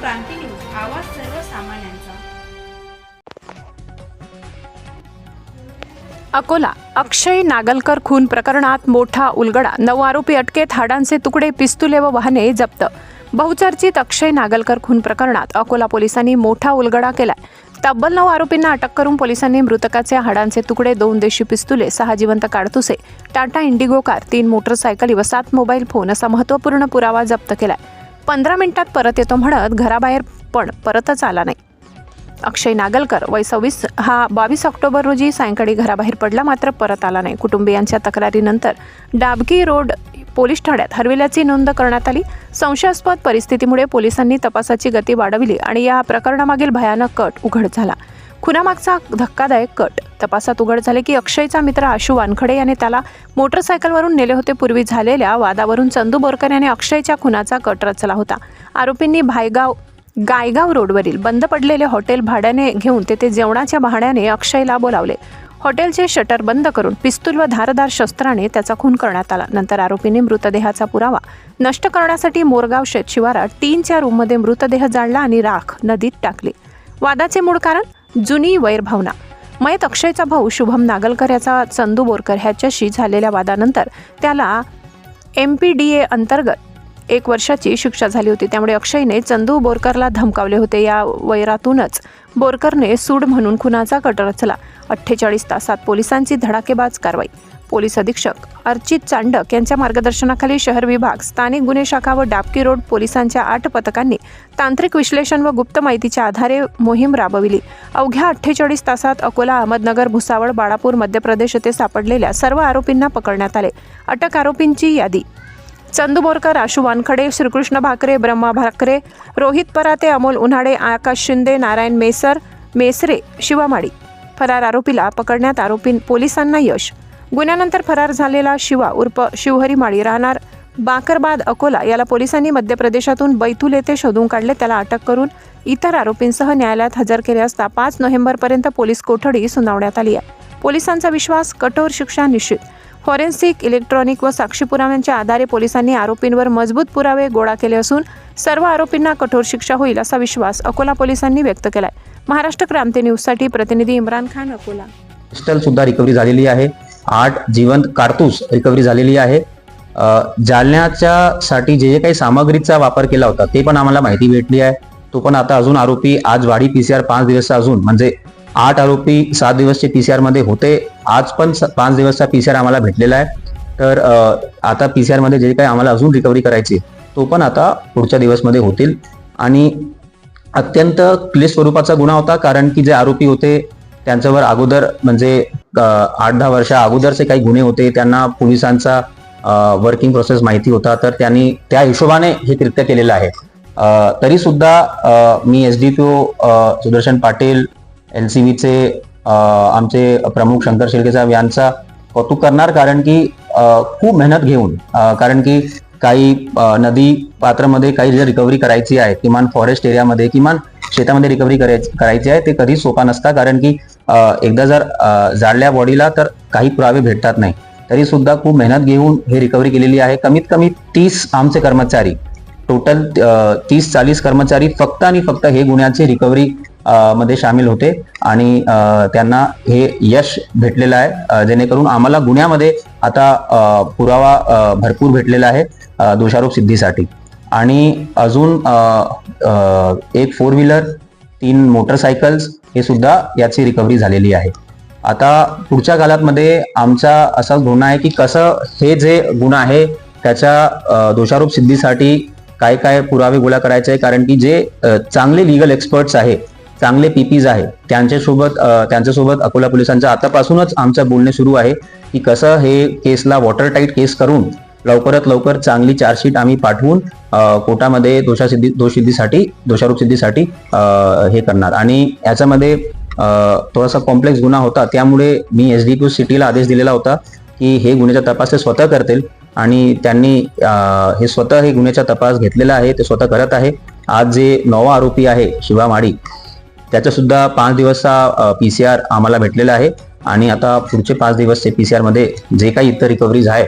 क्रांती news आवाज सर्वसामान्यांचा. अकोला अक्षय नागलकर खून प्रकरणात मोठा उलगडा. नऊ आरोपी अटकेत हाडांचे तुकडे पिस्तुले व वाहने जप्त. बहुचर्चित अक्षय नागलकर खून प्रकरणात अकोला पोलिसांनी मोठा उलगडा केलाय. तब्बल नऊ आरोपींना अटक करून पोलिसांनी मृतकाचे हाडांचे तुकडे दोन देशी पिस्तुले सहा जिवंत काडतुसे टाटा इंडिगो कार तीन मोटरसायकली व सात मोबाईल फोन असा महत्त्वपूर्ण पुरावा जप्त केलाय. पंधरा मिनिटात परत येतो म्हणत घराबाहेर पण परतच आला नाही. अक्षय नागलकर वय सव्वीस हा बावीस ऑक्टोबर रोजी सायंकाळी घराबाहेर पडला मात्र परत आला नाही. कुटुंबियांच्या तक्रारीनंतर डाबगी रोड पोलीस ठाण्यात हरविल्याची नोंद करण्यात आली. संशयास्पद परिस्थितीमुळे पोलिसांनी तपासाची गती वाढविली आणि या प्रकरणामागील भयानक कट उघड झाला. खुनामागचा धक्कादायक कट. तपासात उघड झाले की अक्षयचा मित्र आशू वानखडे याने त्याला मोटरसायकलवरून नेले होते. पूर्वी झालेल्या वादावरून चंदू बोरकर याने अक्षयच्या खुनाचा कट रचला होता. आरोपींनी भायगाव गायगाव रोडवरील बंद पडलेले हॉटेल भाड्याने घेऊन तेथे जेवणाच्या बहाण्याने अक्षयला बोलावले. हॉटेलचे शटर बंद करून पिस्तूल व धारदार शस्त्राने त्याचा खून करण्यात आला. नंतर आरोपींनी मृतदेहाचा पुरावा नष्ट करण्यासाठी मोरगाव शेत शिवारात टीनच्या रूममध्ये मृतदेह जाळला आणि राख नदीत टाकली. वादाचे मूळ कारण? जुनी वैरभावना. मयत अक्षयचा भाऊ शुभम नागलकर याचा चंदू बोरकर ह्याच्याशी झालेल्या वादानंतर त्याला एम पी डी ए अंतर्गत एक वर्षाची शिक्षा झाली होती. त्यामुळे अक्षयने चंदू बोरकरला धमकावले होते. या वैरातूनच बोरकरने सूड म्हणून खुनाचा कट रचला. अठ्ठेचाळीस तासात पोलिसांची धडाकेबाज कारवाई. पोलीस अधीक्षक अर्चित चांडक यांच्या मार्गदर्शनाखाली शहर विभाग स्थानिक गुन्हे शाखा व डाबकी रोड पोलिसांच्या आठ पथकांनी तांत्रिक विश्लेषण व गुप्त माहितीच्या आधारे मोहीम राबविली. अवघ्या अठ्ठेचाळीस तासात अकोला अहमदनगर भुसावळ बाळापूर मध्य प्रदेश येथे सापडलेल्या सर्व आरोपींना पकडण्यात आले. अटक आरोपींची यादी चंदू बोरकर आशू वानखडे श्रीकृष्ण भाकरे ब्रह्मा भाकरे रोहित पराते अमोल उन्हाडे आकाश शिंदे नारायण मेसर मेसरे शिवामाडी. फरार आरोपीला पकडण्यात आरोपी पोलिसांना यश. गुन्ह्यानंतर फरार झालेला शिवा उर्फ शिवहरी माळी राहणार. बाकरबाद अकोला याला पोलिसांनी मध्य प्रदेशातून बैतूल येथे शोधून काढले. त्याला अटक करून इतर आरोपींसह न्यायालयात हजर केले असता पाच नोव्हेंबरपर्यंत पोलीस कोठडी सुनावण्यात आली आहे. पोलिसांचा विश्वास कठोर शिक्षा निश्चित. फॉरेन्सिक इलेक्ट्रॉनिक व साक्षी पुराव्यांच्या आधारे पोलिसांनी आरोपींवर मजबूत पुरावे गोळा केले असून सर्व आरोपींना कठोर शिक्षा होईल असा विश्वास अकोला पोलिसांनी व्यक्त केलाय. महाराष्ट्र क्रांती न्यूजसाठी प्रतिनिधी इम्रान खान अकोला. पिस्टल सुद्धा रिकव्हरी झालेली आहे. आठ जिवंत कारतूस रिकव्हरी झालेली आहे. जालन्याच्या साठी जे जे काही सामग्रीचा वापर केला होता ते पण आम्हाला माहिती भेटली आहे. तो पण आता अजून आरोपी आज वाडी पीसीआर पाच दिवस अजून म्हणजे आठ आरोपी सात दिवसचे पी सी आरमध्ये होते. आज पण स- पाच दिवसचा पी सी आर आम्हाला भेटलेला आहे. तर आता पी सी आरमध्ये जे काही आम्हाला अजून रिकव्हरी करायची आहे, तो पण आता पुढच्या दिवसमध्ये होतील. आणि अत्यंत क्लिष्ट स्वरूपाचा गुन्हा होता कारण की जे आरोपी होते त्यांच्यावर अगोदर म्हणजे आठ दहा वर्षा अगोदरचे काही गुन्हे होते त्यांना पोलिसांचा वर्किंग प्रोसेस माहिती होता तर त्यांनी त्या हिशोबाने हे कृत्य केलेलं आहे. तरी सुद्धा मी S D P O Sudarshan Patil L C व्हीचे आमचे प्रमुख शंकर शेळके साहेब यांचा कौतुक करणार कारण की खूप मेहनत घेऊन कारण की काही नदी पात्रामध्ये काही जे रिकव्हरी करायची आहे किमान फॉरेस्ट एरियामध्ये किमान शेतामध्ये रिकव्हरी करायची करायची आहे ते कधीच सोपा नसता कारण की एकदा जर जाळल्या बॉडीला तर काही पुरावे भेटतात नाही. तरी सुद्धा खूप मेहनत घेऊन हे रिकव्हरी केलेली आहे. कमीत कमी तीस आमचे कर्मचारी टोटल तीस चाळीस कर्मचारी फक्त आणि फक्त हे गुन्ह्याची रिकव्हरी मध्ये सामील होते. आणि त्यांना हे यश भेटलेलं आहे. जेणेकरून आम्हाला गुन्ह्यामध्ये आता पुरावा भरपूर भेटलेला आहे दोषारोप सिद्धीसाठी. आणि अजून एक फोर व्हीलर तीन मोटरसायकल्स हे सुद्धा याची रिकव्हरी झालेली आहे. आता पुढच्या काळातमध्ये आमचा असा धोरण आहे की कसं हे जे गुन्हा आहे त्याच्या दोषारोप सिद्धीसाठी काय काय पुरावे गोळा करायचे आहे? कारण की जे चांगले लिगल एक्सपर्ट्स आहे चांगले पीपीज आहे. त्यांच्यासोबत त्यांच्यासोबत अकोला पोलिसांचं आतापासूनच आमचं बोलणे सुरू आहे की कसं हे केसला वॉटर टाईट केस करून लवकरात लवकर चांगली चार्जशीट आम्ही पाठवून कोर्टामध्ये दोषासिद्धी दोषसिद्धीसाठी दोषारोप सिद्धीसाठी हे करणार. आणि याच्यामध्ये थोडासा कॉम्प्लेक्स गुन्हा होता. त्यामुळे मी एस डी क्यू सिटीला आदेश दिलेला होता की हे गुन्ह्याचा तपास ते स्वतः करतील आणि त्यांनी हे स्वतः हे गुन्ह्याचा तपास घेतलेला आहे ते स्वतः करत आहे. आज जे नवा आरोपी आहे शिवा माडी त्याचा सुद्धा पाच दिवसचा पी सी आर आम्हाला भेटलेला आहे. आणि आता पुढचे पाच दिवसचे पी सी आरमध्ये जे काही इतर रिकव्हरीज आहे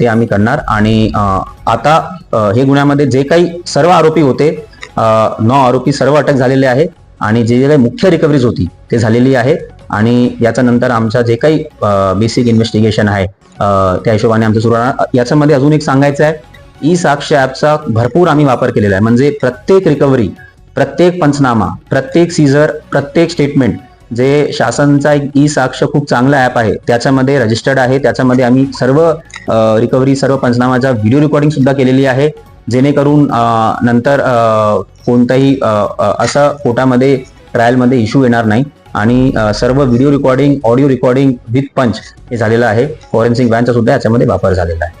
ते आम्ही करणार. आणि आता हे गुन्ह्यामध्ये जे काही सर्व आरोपी होते नऊ आरोपी सर्व अटक झालेले आहे आणि जे जे काही मुख्य रिकव्हरीज होती ते झालेली आहे. आणि याच्या नंतर जे काही बेसिक इन्व्हेस्टिगेशन आहे त्या हिशोबाने आमचं सुरू राहणार. याच्यामध्ये अजून एक सांगायचं आहे ई साक्ष ॲपचा भरपूर आम्ही वापर केलेला आहे. म्हणजे प्रत्येक रिकव्हरी प्रत्येक पंचनामा प्रत्येक सीझर प्रत्येक स्टेटमेंट जे शासनचा एक ई साक्ष खूप चांगला ॲप आहे त्याच्यामध्ये रजिस्टर्ड आहे त्याच्यामध्ये आम्ही सर्व रिकव्हरी सर्व पंचनामाचा व्हिडिओ रेकॉर्डिंग सुद्धा केलेली आहे. जेणेकरून नंतर कोणताही असं कोटामध्ये असा कोर्टामध्ये ट्रायलमध्ये इश्यू येणार नाही. आणि सर्व video recording audio recording with पंच हे झालेलं आहे. फॉरेन्सिक व्हॅनचा सुद्धा याच्यामध्ये वापर झालेला आहे.